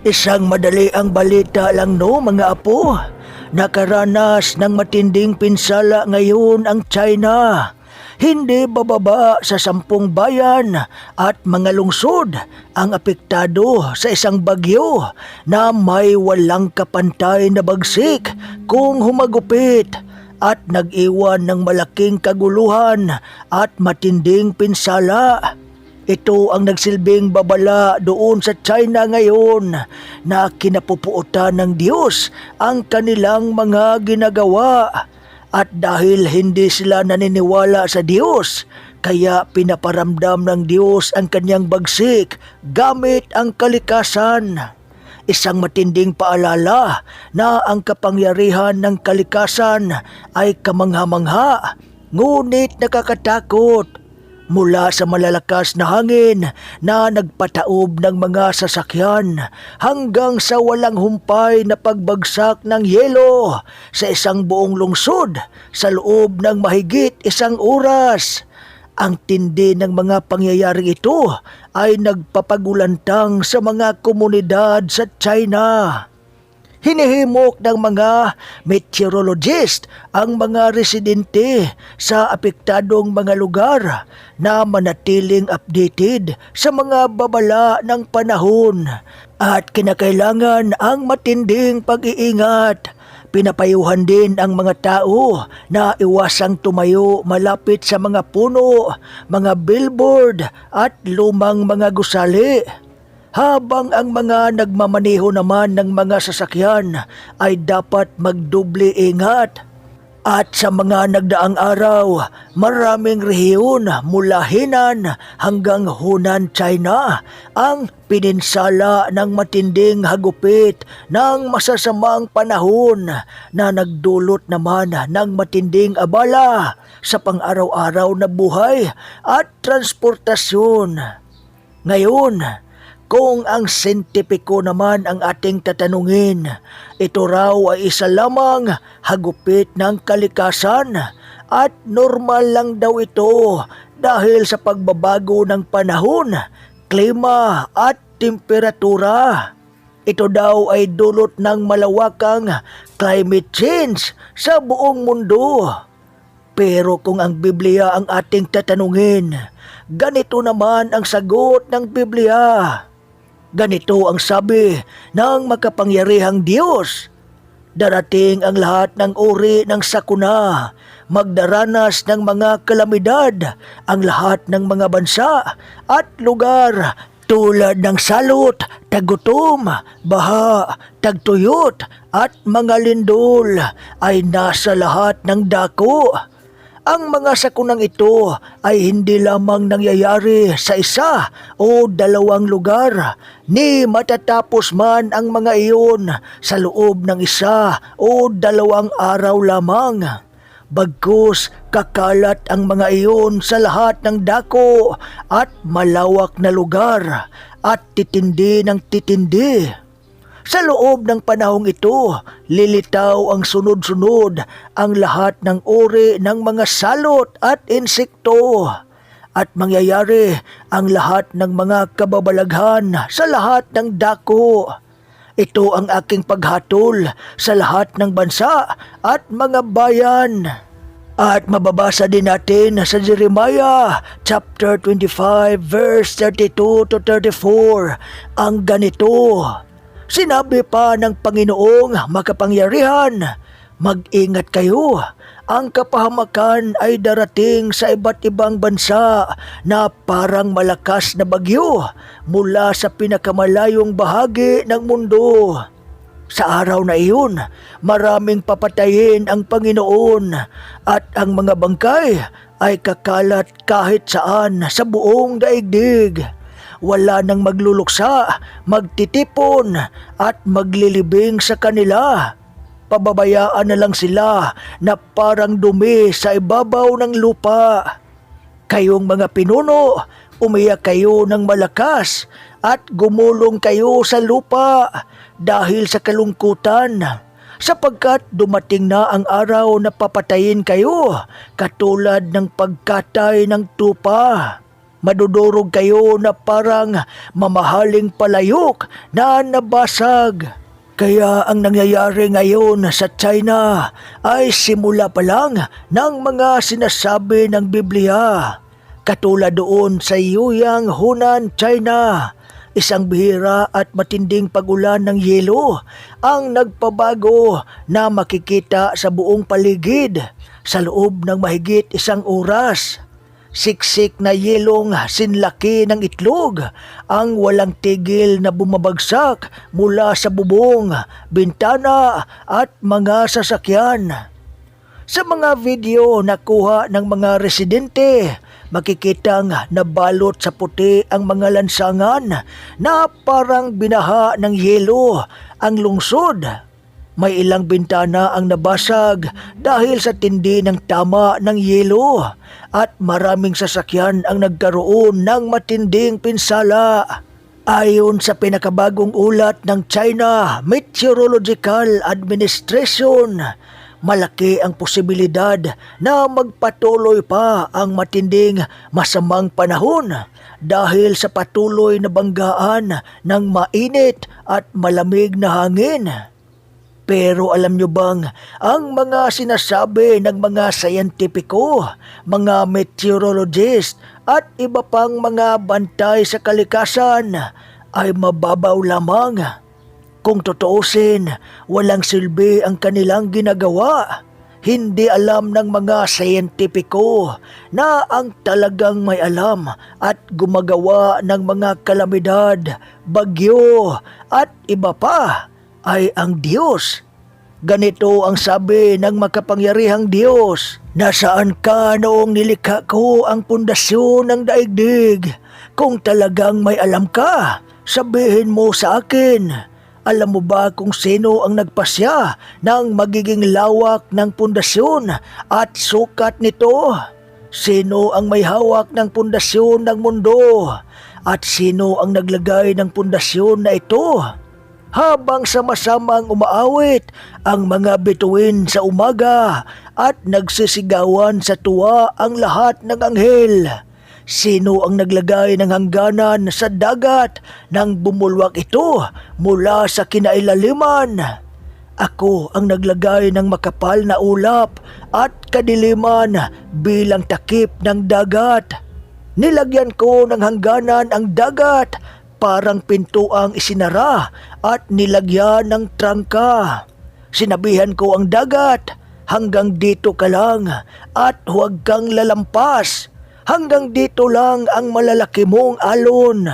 Isang madali ang balita lang no mga apo. Nakaranas ng matinding pinsala ngayon ang China. Hindi bababa sa sampung bayan at mga lungsod ang apektado sa isang bagyo na may walang kapantay na bagsik kung humagupit at nag-iwan ng malaking kaguluhan at matinding pinsala. Ito ang nagsilbing babala doon sa China ngayon na kinapupuotan ng Diyos ang kanilang mga ginagawa. At dahil hindi sila naniniwala sa Diyos, kaya pinaparamdam ng Diyos ang kanyang bagsik gamit ang kalikasan. Isang matinding paalala na ang kapangyarihan ng kalikasan ay kamangha-mangha, ngunit nakakatakot mula sa malalakas na hangin na nagpataob ng mga sasakyan hanggang sa walang humpay na pagbagsak ng yelo sa isang buong lungsod sa loob ng mahigit isang oras. Ang tindi ng mga pangyayaring ito ay nagpapagulantang sa mga komunidad sa China. Hinihimok ng mga meteorologist ang mga residente sa apektadong mga lugar na manatiling updated sa mga babala ng panahon at kinakailangan ang matinding pag-iingat. Pinapayuhan din ang mga tao na iwasang tumayo malapit sa mga puno, mga billboard at lumang mga gusali habang ang mga nagmamaneho naman ng mga sasakyan ay dapat magdoble ingat. At sa mga nagdaang araw, maraming rehiyon mula Hinan hanggang Hunan, China ang pininsala ng matinding hagupit ng masasamang panahon na nagdulot naman ng matinding abala sa pang-araw-araw na buhay at transportasyon. Ngayon, kung ang sentipiko naman ang ating tatanungin, ito raw ay isa lamang hagupit ng kalikasan at normal lang daw ito dahil sa pagbabago ng panahon, klima at temperatura. Ito daw ay dulot ng malawakang climate change sa buong mundo. Pero kung ang Biblia ang ating tatanungin, ganito naman ang sagot ng Biblia. Ganito ang sabi ng makapangyarihang Diyos. Darating ang lahat ng uri ng sakuna, magdaranas ng mga kalamidad, ang lahat ng mga bansa at lugar tulad ng salot, tagutom, baha, tagtuyot at mga lindol ay nasa lahat ng dako. Ang mga sakunang ito ay hindi lamang nangyayari sa isa o dalawang lugar, ni matatapos man ang mga iyon sa loob ng isa o dalawang araw lamang. Bagkus kakalat ang mga iyon sa lahat ng dako at malawak na lugar at titindi ng titindi. Sa loob ng panahong ito, lilitaw ang sunod-sunod ang lahat ng uri ng mga salot at insekto at mangyayari ang lahat ng mga kababalaghan sa lahat ng dako. Ito ang aking paghatol sa lahat ng bansa at mga bayan. At mababasa din natin sa Jeremiah chapter 25 verse 32 to 34 ang ganito. Sinabi pa ng Panginoong makapangyarihan, mag-ingat kayo. Ang kapahamakan ay darating sa iba't ibang bansa na parang malakas na bagyo mula sa pinakamalayong bahagi ng mundo. Sa araw na iyon, maraming papatayin ang Panginoon at ang mga bangkay ay kakalat kahit saan sa buong daigdig wala nang magluluksa, magtitipon at maglilibing sa kanila. Pababayaan na lang sila na parang dumi sa ibabaw ng lupa. Kayong mga pinuno, umiyak kayo ng malakas at gumulong kayo sa lupa dahil sa kalungkutan sapagkat dumating na ang araw na papatayin kayo katulad ng pagkatay ng tupa. Madudurog kayo na parang mamahaling palayok na nabasag. Kaya ang nangyayari ngayon sa China ay simula pa lang ng mga sinasabi ng Biblia. Katulad doon sa Yuyang, Hunan, China, isang bihira at matinding pagulan ng yelo ang nagpabago na makikita sa buong paligid sa loob ng mahigit isang oras. Siksik na yelong sinlaki ng itlog ang walang tigil na bumabagsak mula sa bubong, bintana at mga sasakyan. Sa mga video na kuha ng mga residente, makikitang nabalot sa puti ang mga lansangan na parang binaha ng yelo ang lungsod. May ilang bintana ang nabasag dahil sa tindi ng tama ng yelo at maraming sasakyan ang nagkaroon ng matinding pinsala. Ayon sa pinakabagong ulat ng China Meteorological Administration, malaki ang posibilidad na magpatuloy pa ang matinding masamang panahon dahil sa patuloy na banggaan ng mainit at malamig na hangin. Pero alam nyo bang, ang mga sinasabi ng mga sayantipiko, mga meteorologist at iba pang mga bantay sa kalikasan ay mababaw lamang. Kung tutuusin, walang silbi ang kanilang ginagawa. Hindi alam ng mga sayantipiko na ang talagang may alam at gumagawa ng mga kalamidad, bagyo at iba pa ay ang Diyos. Ganito ang sabi ng makapangyarihang Diyos, Nasaan ka noong nilikha ko ang pundasyon ng daigdig? Kung talagang may alam ka, sabihin mo sa akin. Alam mo ba kung sino ang nagpasya ng magiging lawak ng pundasyon at sukat nito? Sino ang may hawak ng pundasyon ng mundo? At sino ang naglagay ng pundasyon na ito? Habang sama-samang umaawit ang mga bituin sa umaga at nagsisigawan sa tuwa ang lahat ng anghel. Sino ang naglagay ng hangganan sa dagat nang bumulwak ito mula sa kinailaliman? Ako ang naglagay ng makapal na ulap at kadiliman bilang takip ng dagat. Nilagyan ko ng hangganan ang dagat parang pintuang isinara at nilagyan ng trangka. Sinabihan ko ang dagat, hanggang dito ka lang at huwag kang lalampas. Hanggang dito lang ang malalaki mong alon.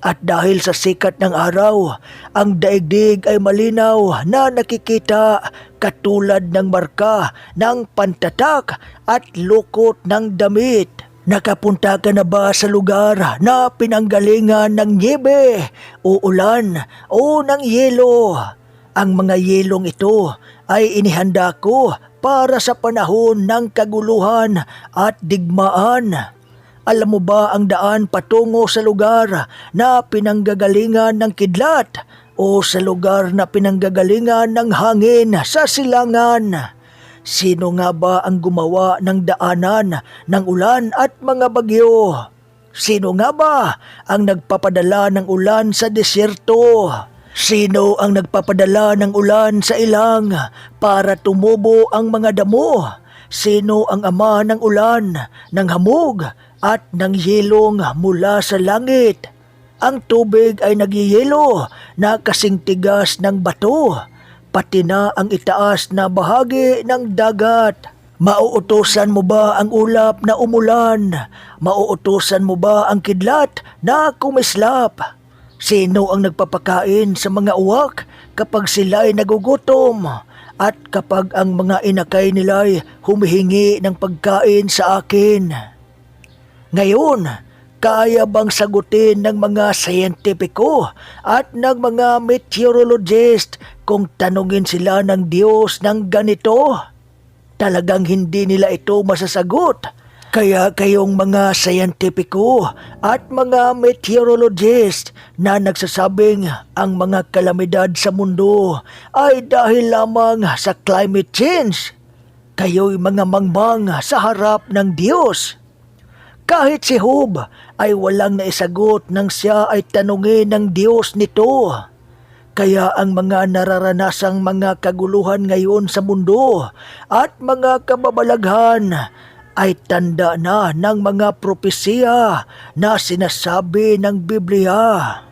At dahil sa sikat ng araw, ang daigdig ay malinaw na nakikita katulad ng marka ng pantatak at lukot ng damit. Nakapunta ka na ba sa lugar na pinanggalingan ng niebe o ulan o ng yelo? Ang mga yelong ito ay inihanda ko para sa panahon ng kaguluhan at digmaan. Alam mo ba ang daan patungo sa lugar na pinanggagalingan ng kidlat o sa lugar na pinanggagalingan ng hangin sa silangan? Sino nga ba ang gumawa ng daanan ng ulan at mga bagyo? Sino nga ba ang nagpapadala ng ulan sa desierto? Sino ang nagpapadala ng ulan sa ilang para tumubo ang mga damo? Sino ang ama ng ulan, ng hamog at ng yelong mula sa langit? Ang tubig ay nagyayelo na kasing tigas ng bato pati na ang itaas na bahagi ng dagat. Mauutosan mo ba ang ulap na umulan? Mauutosan mo ba ang kidlat na kumislap? Sino ang nagpapakain sa mga uwak kapag sila'y nagugutom? At kapag ang mga inakay nila'y humihingi ng pagkain sa akin? Ngayon, kaya bang sagutin ng mga siyentipiko at ng mga meteorologist kung tanungin sila ng Diyos ng ganito? Talagang hindi nila ito masasagot. Kaya kayong mga siyentipiko at mga meteorologist na nagsasabing ang mga kalamidad sa mundo ay dahil lamang sa climate change. Kayo'y mga mangmang sa harap ng Diyos. Kahit si Job ay walang naisagot nang siya ay tanungin ng Diyos nito. Kaya ang mga nararanasang mga kaguluhan ngayon sa mundo at mga kababalaghan ay tanda na ng mga propesiya na sinasabi ng Biblia.